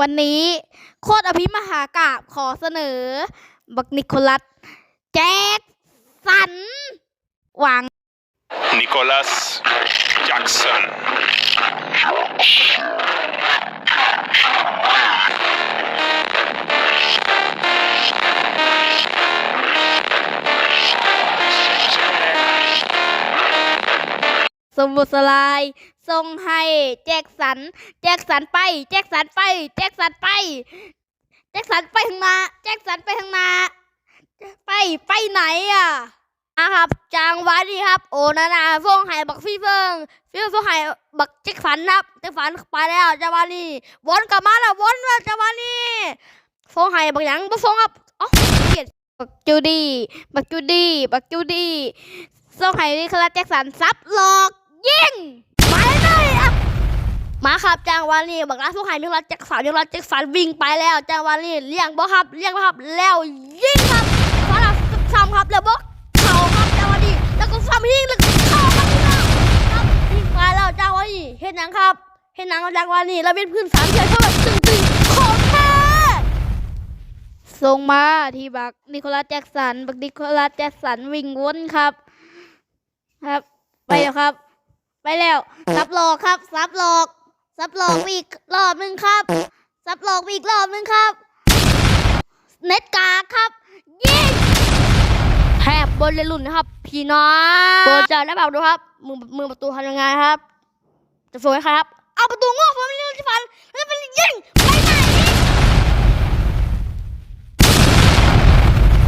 วันนี้โคตรอภิมหากาบขอเสนอ บักนิโคลัส แจ็คสัน หวัง นิโคลัส แจ็คสัน สมุทรสลายส่งให้แจ็คสัน แจ็คสันไป แจ็คสันไป แจ็คสันไป แจ็คสันไปทางนาแจ็คสันไปทางนาไปไปไหนอะนะครับจางวาดีครับ โอนานาส่งให้บักฟี่เฟิงฟี่เฟิงส่งให้บักแจ็คสันครับแจ็คสันไปแล้วจาวานีวนกลับมาแล้ววนแล้วจาวานี่ส่งให้บักยังบักส่งครับอ๋อเกียดบักจูดี้บักจูดี้บักจูดี้ส่งให้นิโคลัสแจ็คสันซับหลอก ยิงไปเลยอะมาครับจางวาลีบอกลาผู้หายนิรัตแจ็คสันนิรัตแจ็คสันวิ่งไปแล้วจางวาลีเลี้ยงบ่ครับเลี้ยงบ่ครับแล้วยิงครับฟาดซ้ำครับแล้วบอกเข่าครับจางวาลีแล้วก็ซ้ำยิงแล้วก็เข่าครับพี่น้องครับยิงไปแล้วจางวาลีเห็นหนังครับเห็นหนังกับจางวาลีแล้วเป็นพื้นสามเทียเท่าแบบตึงๆโคตรแท้ส่งมาที่บักนิโคลัสแจ็คสันบักนิโคลัสแจ็คสันวิ่งวนครับ ครับ ไปแล้วครับ ไปแล้วซับหลอกครับซับหลอกซับหลอกอีกรอบหนึงครับซับหลอกอีกรอบหนึงครับ เน็ตกากครับยิงแทบบนเลยลุ่นนะครับ พี่น้องเปิดใจแล้วแบบดูครับ มือมือประตูทำยังไงครับ จะสวยครับ เอาประตูงอกผมไม่รู้จะฟันแล้วจะเป็นยิงไปไหน